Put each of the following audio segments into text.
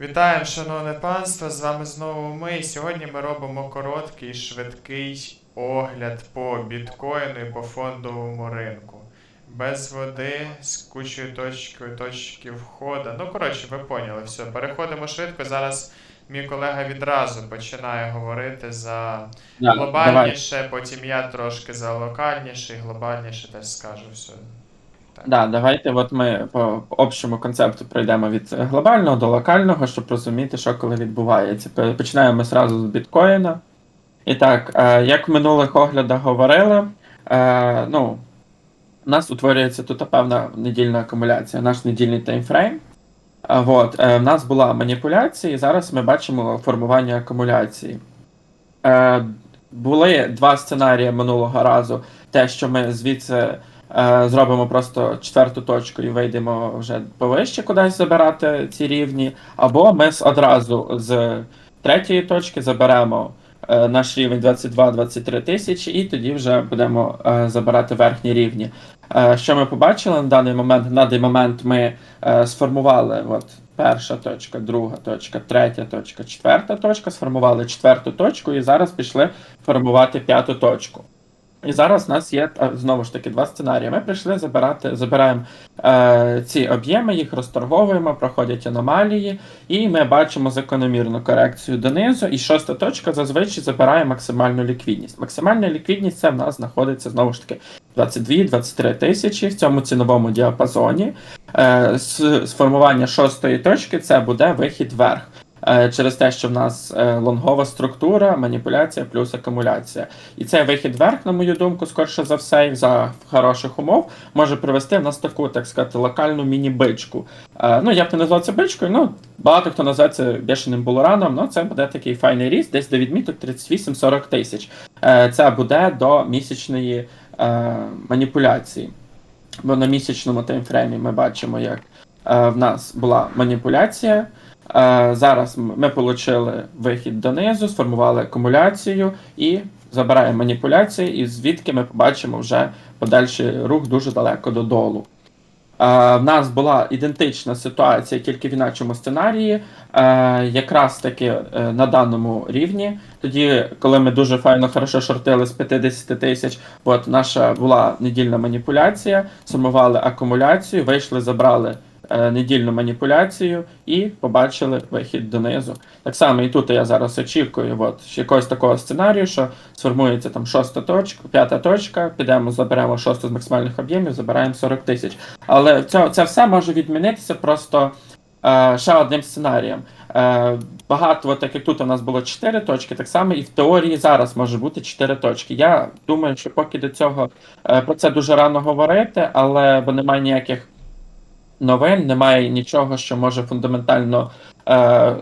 Вітаємо, шановне панство! З вами знову ми. Сьогодні ми робимо короткий, швидкий огляд по біткоїну і по фондовому ринку. Без води, з кучою точкою, точки входу. Ну, коротше, ви поняли, все. Переходимо швидко. Зараз мій колега відразу починає говорити за глобальніше, потім я трошки за локальніше, і глобальніше теж скажу все. Так. Да, давайте от ми по общому концепту пройдемо від глобального до локального, щоб розуміти, що коли відбувається. Починаємо зразу з біткоїна. І так, е, як в минулих оглядах говорили, е, ну, у нас утворюється тут певна недільна акумуляція, наш недільний таймфрейм. От, е, в нас була маніпуляція, і зараз ми бачимо формування акумуляції. Були два сценарії минулого разу. Те, що ми звідси зробимо просто четверту точку і вийдемо вже повище кудись забирати ці рівні. Або ми одразу з третьої точки заберемо е, наш рівень 22-23 тисячі, і тоді вже будемо е, забирати верхні рівні. Е, що ми побачили на даний момент? На даний момент ми е, сформували от, перша точка, друга точка, третя точка, четверта точка, сформували четверту точку і зараз пішли формувати п'яту точку. І зараз у нас є е, знову ж таки два сценарії. Ми прийшли забирати, забираємо е, ці об'єми, їх розторговуємо, проходять аномалії, і ми бачимо закономірну корекцію донизу. І шоста точка зазвичай забирає максимальну ліквідність. Максимальна ліквідність це в нас знаходиться знову ж таки 22-23 тисячі в цьому ціновому діапазоні. Е, з сформування шостої точки це буде вихід вверх. Е, Через те, що в нас е, лонгова структура, маніпуляція плюс акумуляція. І цей вихід вверх, на мою думку, скорше за все, за хороших умов, може привести в нас таку, так сказати, локальну міні-бичку. Е, Ну, я б не назвав це бичкою, ну, багато хто називає це бешеним булораном, ну це буде такий файний ріст, десь до відміток 38-40 тисяч. Це буде до місячної маніпуляції. Бо на місячному таймфреймі ми бачимо, як в нас була маніпуляція. Е, зараз ми отримали вихід донизу, сформували акумуляцію і забираємо маніпуляції, і звідки ми побачимо вже подальший рух дуже далеко додолу. Е, в нас була ідентична ситуація, тільки в іначому сценарії, е, якраз таки на даному рівні. Тоді, коли ми дуже файно хорошо шортили з 50 тисяч, от наша була недільна маніпуляція, сформували акумуляцію, вийшли, забрали недільну маніпуляцію і побачили вихід донизу. Так само і тут я зараз очікую от, якогось такого сценарію, що сформується там шоста точка, п'ята точка, підемо, заберемо шосту з максимальних об'ємів, забираємо 40 тисяч. Але це, це все може відмінитися просто е, ще одним сценарієм. Е, багато, так як тут у нас було 4 точки, так само і в теорії зараз може бути 4 точки. Я думаю, що поки до цього е, про це дуже рано говорити, але бо немає ніяких новин, немає нічого, що може фундаментально е,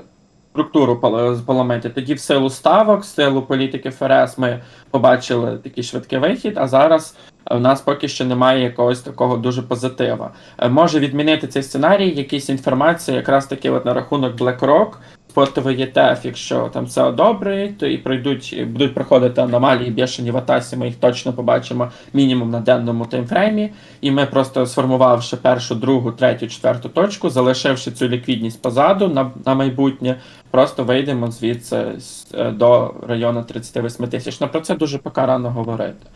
структуру пол- поламати. Тоді в силу ставок, в силу політики ФРС ми побачили такий швидкий вихід, а зараз у нас поки що немає якогось такого дуже позитива. Е, Може відмінити цей сценарій, якісь інформації, якраз таки от на рахунок BlackRock, спотовий ETF, якщо там все одобрюють, то і пройдуть, будуть проходити аномалії бешені в Атасі, ми їх точно побачимо мінімум на денному таймфреймі. І ми просто сформувавши першу, другу, третю, четверту точку, залишивши цю ліквідність позаду на, на майбутнє, просто вийдемо звідси е, до району 38 тисяч. Ну про це дуже поки рано говорити.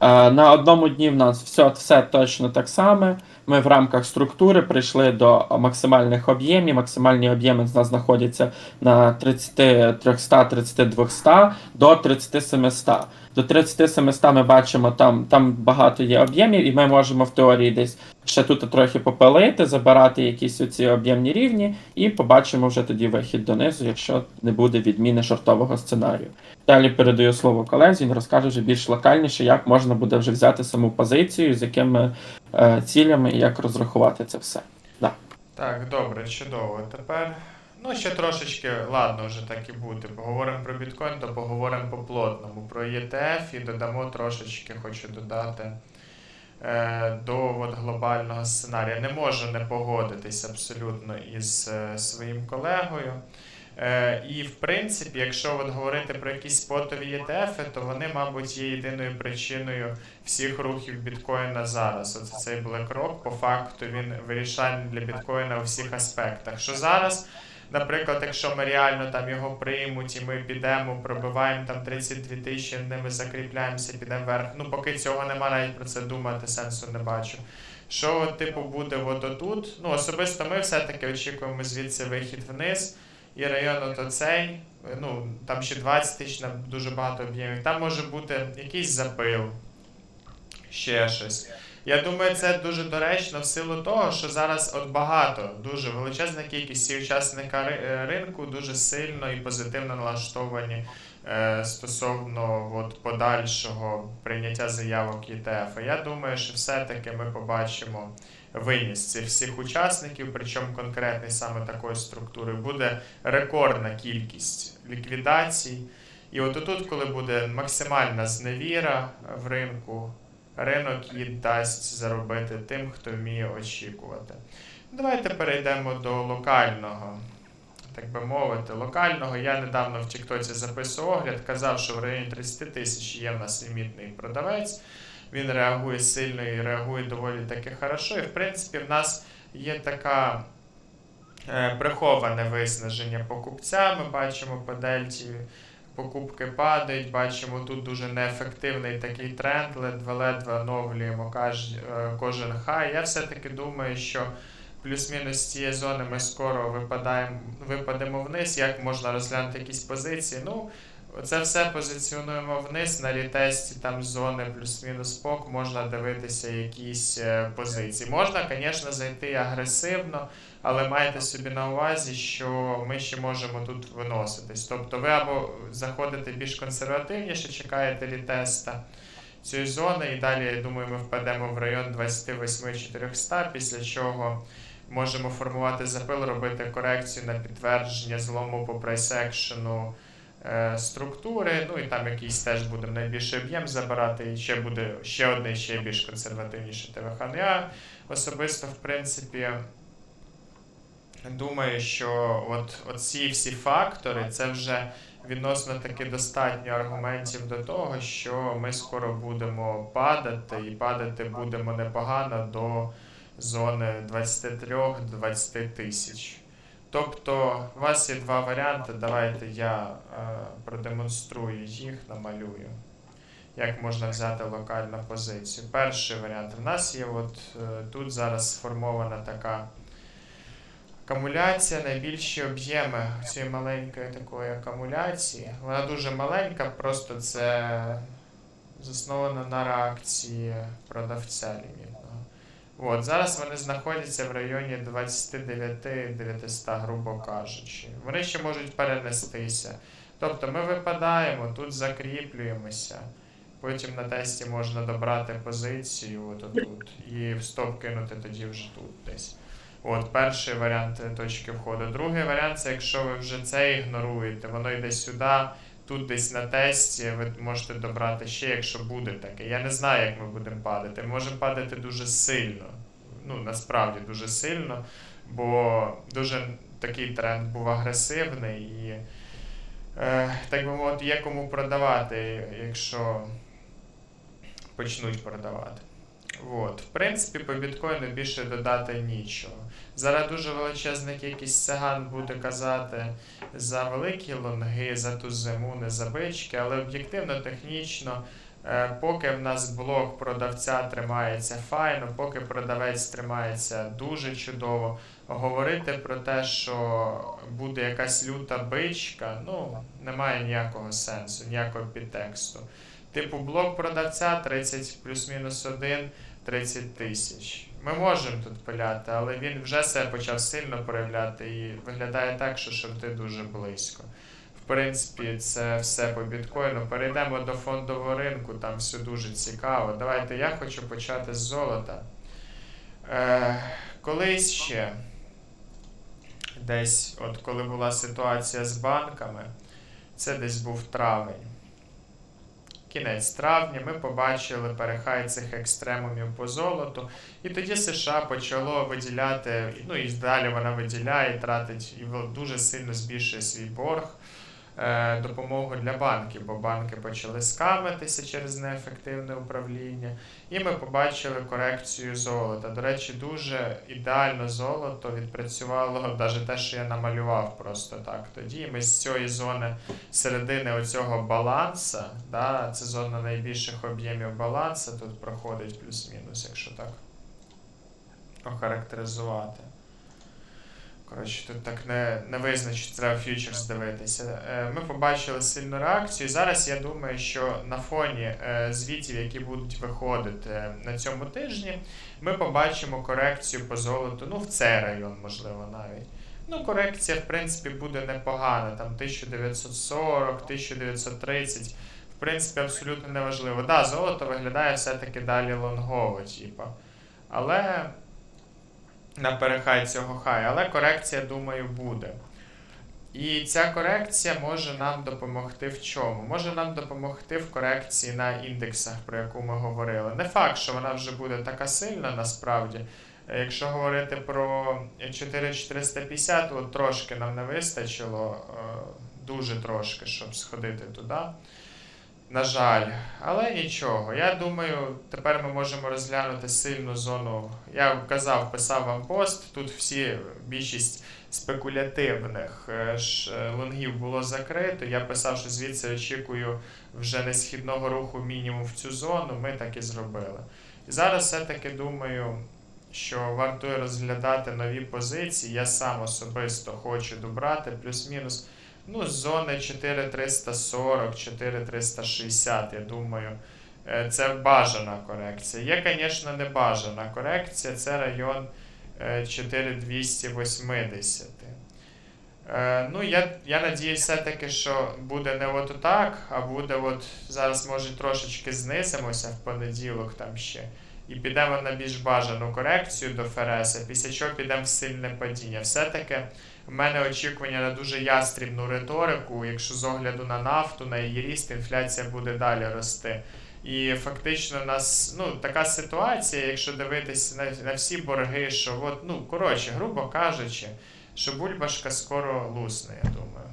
Е, На одному дні в нас все, все точно так само. Ми в рамках структури прийшли до максимальних об'ємів. Максимальні об'єми з нас знаходяться на 30 300, 30 200 до 30 700. До 30 700 ми бачимо, там, там багато є об'ємів, і ми можемо в теорії десь ще тут трохи попилити, забирати якісь оці об'ємні рівні, і побачимо вже тоді вихід донизу, якщо не буде відміни шортового сценарію. Далі передаю слово колезі, він розкаже вже більш локальніше, як можна буде вже взяти саму позицію, з якими е, цілями і як розрахувати це все. Так, добре, чудово. Тепер. Ну, ще трошечки, ладно, вже так і буде. Поговоримо про біткоін, то поговоримо по плотному. Про ETF і додамо трошечки, хочу додати до от, глобального сценарія. Не можу не погодитись абсолютно із е, своїм колегою. Е, і в принципі, якщо от говорити про якісь спотові ETF, то вони, мабуть, є єдиною причиною всіх рухів біткоїна зараз. Оце цей BlackRock, по факту він вирішальний для біткоїна у всіх аспектах. Що зараз Наприклад, якщо ми реально там його приймуть і ми підемо, пробиваємо там 32 тисячі, ними закріпляємося, підемо вверх. Ну, поки цього нема, навіть про це думати, сенсу не бачу. Що, типу, буде от отут? Ну, особисто ми все-таки очікуємо звідси вихід вниз. І район от оцей, ну, там ще 20 тисяч, там дуже багато об'ємів. Там може бути якийсь запил, ще щось. Я думаю, це дуже доречно в силу того, що зараз от багато, дуже величезна кількість учасника е, ринку дуже сильно і позитивно налаштовані е, стосовно от, подальшого прийняття заявок ЄТФ. Я думаю, що все-таки ми побачимо виніс цих всіх учасників, причому конкретний саме такої структури, буде рекордна кількість ліквідацій. І от тут, коли буде максимальна зневіра в ринку, ринок і дасть заробити тим, хто вміє очікувати. Давайте перейдемо до локального. Так би мовити, локального. Я недавно в Тіктоці записував огляд, казав, що в районі 30 тисяч є в нас лімітний продавець. Він реагує сильно і реагує доволі таки хорошо. І в принципі, в нас є така е, приховане виснаження покупця. Ми бачимо по дельті. Покупки падають, бачимо тут дуже неефективний такий тренд, ледве-ледве оновлюємо е, кожен хай. Я все-таки думаю, що плюс-мінус цієї зони ми скоро випадаємо, випадемо вниз. Як можна розглянути якісь позиції? Ну, це все позиціонуємо вниз на рітесті там зони плюс-мінус пок, можна дивитися якісь е, позиції. Можна, звісно, зайти агресивно, але майте собі на увазі, що ми ще можемо тут виноситись. Тобто ви або заходите більш консервативніше, чекаєте рітеста цієї зони, і далі, я думаю, ми впадемо в район 28-400, після чого можемо формувати запил, робити корекцію на підтвердження злому по прайс-екшену структури. Ну і там якийсь теж будемо найбільший об'єм забирати, і ще буде ще одне, ще більш консервативніше ТВХ. Ну, Я особисто, в принципі, думаю, що от ці всі фактори це вже відносно таки достатньо аргументів до того, що ми скоро будемо падати, і падати будемо непогано до зони 23-20 тисяч. Тобто, у вас є два варіанти. Давайте я е, продемонструю їх, намалюю. Як можна взяти локальну позицію. Перший варіант. У нас є от е, тут зараз сформована така акумуляція, найбільші об'єми цієї маленької такої акумуляції. Вона дуже маленька, просто це засновано на реакції продавця. От, зараз вони знаходяться в районі 29-900, грубо кажучи. Вони ще можуть перенестися. Тобто ми випадаємо, тут закріплюємося. Потім на тесті можна добрати позицію от тут і в стоп кинути тоді вже тут десь. От перший варіант точки входу. Другий варіант це якщо ви вже це ігноруєте, воно йде сюди, тут десь на тесті, ви можете добрати ще, якщо буде таке. Я не знаю, як ми будемо падати. Ми можемо падати дуже сильно. Ну, насправді дуже сильно, бо дуже такий тренд був агресивний і, е, так би мовити, є кому продавати, якщо почнуть продавати. От. В принципі, по біткоїну більше додати нічого. Зараз дуже величезна кількість циган буде казати за великі лонги, за ту зиму, не за бички, але об'єктивно, технічно, е, поки в нас блок продавця тримається файно, поки продавець тримається дуже чудово, говорити про те, що буде якась люта бичка, ну, немає ніякого сенсу, ніякого підтексту. Типу, блок продавця 30 плюс-мінус 1, 30 тисяч. Ми можемо тут пиляти, але він вже себе почав сильно проявляти і виглядає так, що шорти дуже близько. В принципі, це все по біткоїну. Перейдемо до фондового ринку, там все дуже цікаво. Давайте я хочу почати з золота. Е, колись ще, десь, от коли була ситуація з банками, це десь був травень. Кінець травня ми побачили перехай цих екстремумів по золоту, і тоді США почало виділяти, ну і далі вона виділяє, тратить і дуже сильно збільшує свій борг. Е, допомогу для банків, бо банки почали скамитися через неефективне управління. І ми побачили корекцію золота. До речі, дуже ідеально золото відпрацювало навіть те, що я намалював просто так. Тоді ми з цієї зони середини оцього баланса, да, це зона найбільших об'ємів баланса, тут проходить плюс-мінус, якщо так охарактеризувати. Коротше, тут так не, не визначить, треба фьючерс дивитися. Е, Ми побачили сильну реакцію. Зараз я думаю, що на фоні е, звітів, які будуть виходити е, на цьому тижні, ми побачимо корекцію по золоту. Ну, в цей район, можливо, навіть. Ну, корекція, в принципі, буде непогана. Там 1940, 1930. В принципі, абсолютно неважливо. Да, золото виглядає все-таки далі лонгово, типа. Але на перехай цього хай, але корекція, думаю, буде. І ця корекція може нам допомогти в чому? Може нам допомогти в корекції на індексах, про яку ми говорили. Не факт, що вона вже буде така сильна насправді. Е, Якщо говорити про 4450, от трошки нам не вистачило, е, дуже трошки, щоб сходити туди. На жаль, але нічого. Я думаю, тепер ми можемо розглянути сильну зону. Я казав, писав вам пост. Тут всі більшість спекулятивних е, е, лонгів було закрито. Я писав, що звідси очікую вже не східного руху мінімум в цю зону. Ми так і зробили. І зараз все-таки думаю, що вартує розглядати нові позиції. Я сам особисто хочу добрати плюс-мінус. Ну, з зони 4340, 4360, я думаю, е, це бажана корекція. Є, звісно, не бажана корекція, це район е, 4280. Е, Ну, я, я надіюсь все-таки, що буде не от так, а буде от зараз, може, трошечки знизимося в понеділок там ще. І підемо на більш бажану корекцію до Фереса, після чого підемо в сильне падіння. Все-таки в мене очікування на дуже ястрібну риторику. Якщо з огляду на нафту, на її ріст, інфляція буде далі рости. І фактично у нас ну, така ситуація, якщо дивитися на, на всі борги, що от, ну, коротше, грубо кажучи, що бульбашка скоро лусне, я думаю.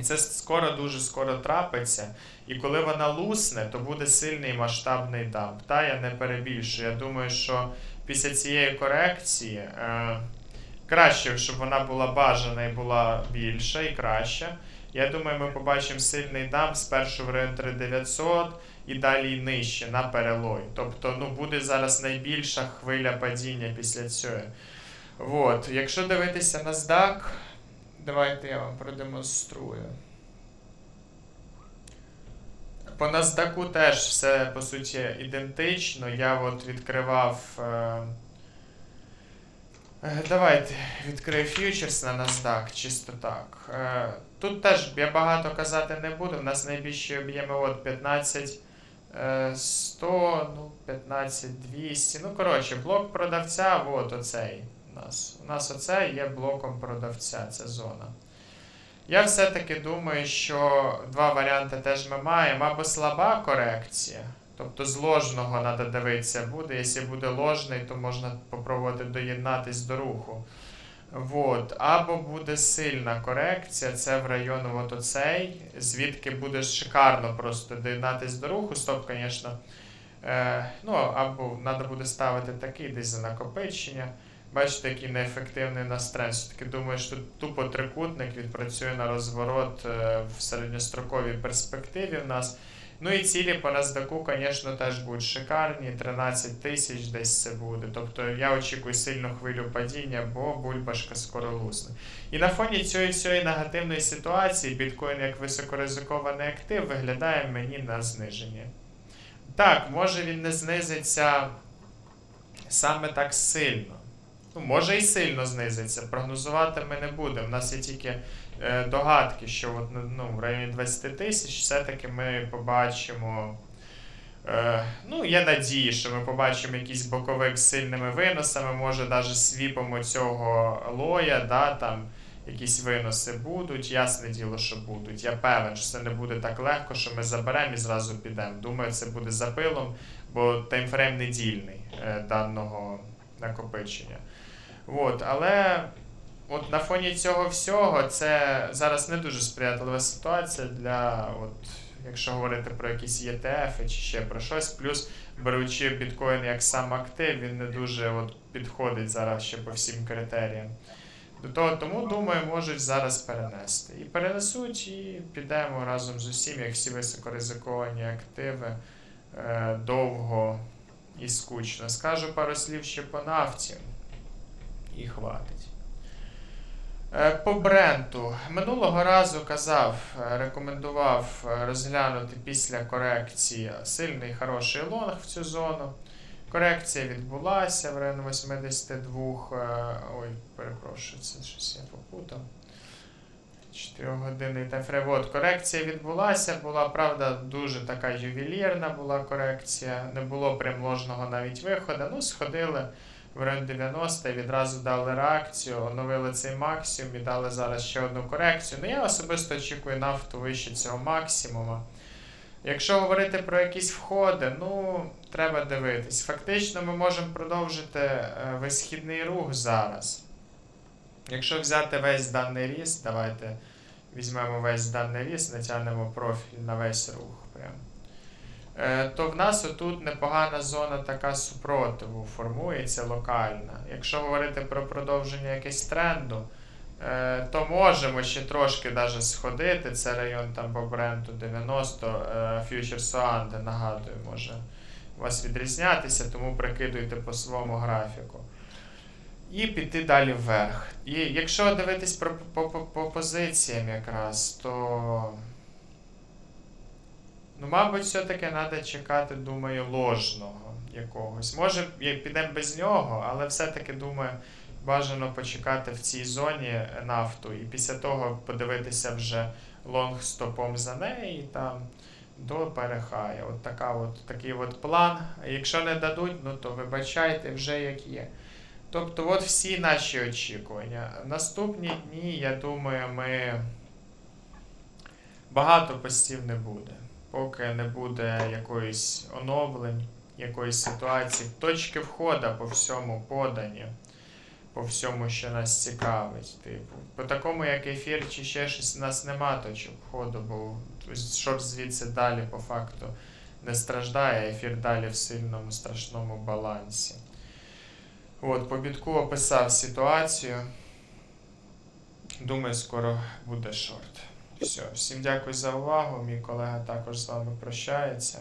І це скоро, дуже скоро трапиться. І коли вона лусне, то буде сильний масштабний дамп. Та я не перебільшую. Я думаю, що після цієї корекції е, краще, щоб вона була бажана і була більша і краща. Я думаю, ми побачимо сильний дамп спершу в район 3900 і далі нижче на перелой. Тобто, ну, буде зараз найбільша хвиля падіння після цього. От. Якщо дивитися на NASDAQ, давайте я вам продемонструю. По NASDAQ теж все по суті ідентично. Я от відкривав. Е... е, Давайте відкрию фьючерс на NASDAQ, чисто так. Е, Тут теж я багато казати не буду. У нас найбільші об'єми от 15 е, 100, ну 15 200. Ну, коротше, блок продавця, от оцей у нас. У нас оце є блоком продавця, ця зона. Я все-таки думаю, що два варіанти теж ми маємо. Або слаба корекція, тобто з ложного треба дивитися буде. Якщо буде ложний, то можна спробувати доєднатись до руху. Вот. Або буде сильна корекція, це в районі от оцей, звідки буде шикарно просто доєднатись до руху. Стоп, звісно. Е, ну, або треба буде ставити такий десь за накопичення. Бачите, який неефективний у нас тренд. Все-таки думаю, що тупо трикутник відпрацює на розворот е, в середньостроковій перспективі в нас. Ну і цілі по NASDAQ, звісно, теж будуть шикарні. 13 тисяч десь це буде. Тобто я очікую сильну хвилю падіння, бо бульбашка скоро лусне. І на фоні цієї всієї негативної ситуації біткоін як високоризикований актив виглядає мені на зниження. Так, може він не знизиться саме так сильно. Ну, може і сильно знизиться. Прогнозувати ми не будемо. У нас є тільки е, догадки, що от, ну, в районі 20 тисяч все-таки ми побачимо. Е, ну, є надії, що ми побачимо якийсь боковик з сильними виносами, може навіть свіпом цього лоя, да, там якісь виноси будуть. Ясне діло, що будуть. Я певен, що це не буде так легко, що ми заберемо і зразу підемо. Думаю, це буде запилом, бо таймфрейм недільний е, даного накопичення. От, але от на фоні цього всього, це зараз не дуже сприятлива ситуація для, от, якщо говорити про якісь ETF чи ще про щось. Плюс беручи біткоін як сам актив, він не дуже от, підходить зараз ще по всім критеріям. До того, тому думаю, можуть зараз перенести. І перенесуть, і підемо разом з усім, як всі високоризиковані активи, е, довго і скучно. Скажу пару слів ще по нафті. І хватить. Е, По бренду. Минулого разу казав, е, рекомендував е, розглянути після корекції сильний хороший лонг в цю зону. Корекція відбулася в районі 82. е, Ой, перепрошую, це щось я попутав. 4 години тайфрейм. От, корекція відбулася, була, правда, дуже така ювелірна була корекція. Не було прям ложного навіть виходу. Ну, сходили в район 90 і відразу дали реакцію, оновили цей максимум і дали зараз ще одну корекцію. Ну, я особисто очікую нафту вище цього максимуму. Якщо говорити про якісь входи, ну треба дивитись. Фактично, ми можемо продовжити е, висхідний рух зараз. Якщо взяти весь даний ріст, давайте візьмемо весь даний ріст, натягнемо профіль на весь рух. Е, то в нас отут непогана зона така супротиву формується локальна. Якщо говорити про продовження якогось тренду, е, то можемо ще трошки даже сходити. Це район там по бренду 90, е, Future нагадую, може вас відрізнятися, тому прикидуйте по своєму графіку. І піти далі вверх. І якщо дивитись про, по, по, по позиціям якраз, то. Ну, мабуть, все-таки треба чекати, думаю, ложного якогось. Може, підемо без нього, але все-таки думаю, бажано почекати в цій зоні нафту і після того подивитися вже лонг стопом за неї там до перехая. От, така от такий от план. Якщо не дадуть, ну то вибачайте вже як є. Тобто, от всі наші очікування. Наступні дні, я думаю, ми багато постів не буде. Поки не буде якоїсь оновлень, якоїсь ситуації, точки входу по всьому подані, по всьому, що нас цікавить. Типу, по такому, як ефір чи ще щось, у нас нема точок входу, бо щоб звідси далі по факту не страждає, ефір далі в сильному страшному балансі. От, по бітку описав ситуацію. Думаю, скоро буде шорт. Все, всім дякую за увагу. Мій колега також з вами прощається.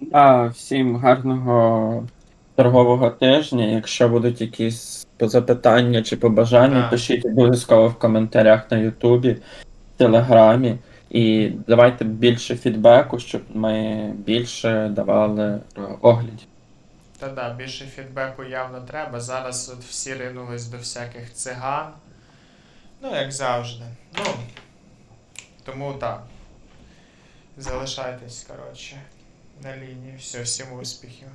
Да, всім гарного торгового тижня. Якщо будуть якісь запитання чи побажання, Да. пишіть обов'язково в коментарях на Ютубі, в Телеграмі. І давайте більше фідбеку, щоб ми більше давали е, оглядів. Та да, більше фідбеку явно треба. Зараз от всі ринулись до всяких циган. Ну, як завжди. Ну, тому так. Залишайтесь, коротше, на лінії. Все, всім успіхів.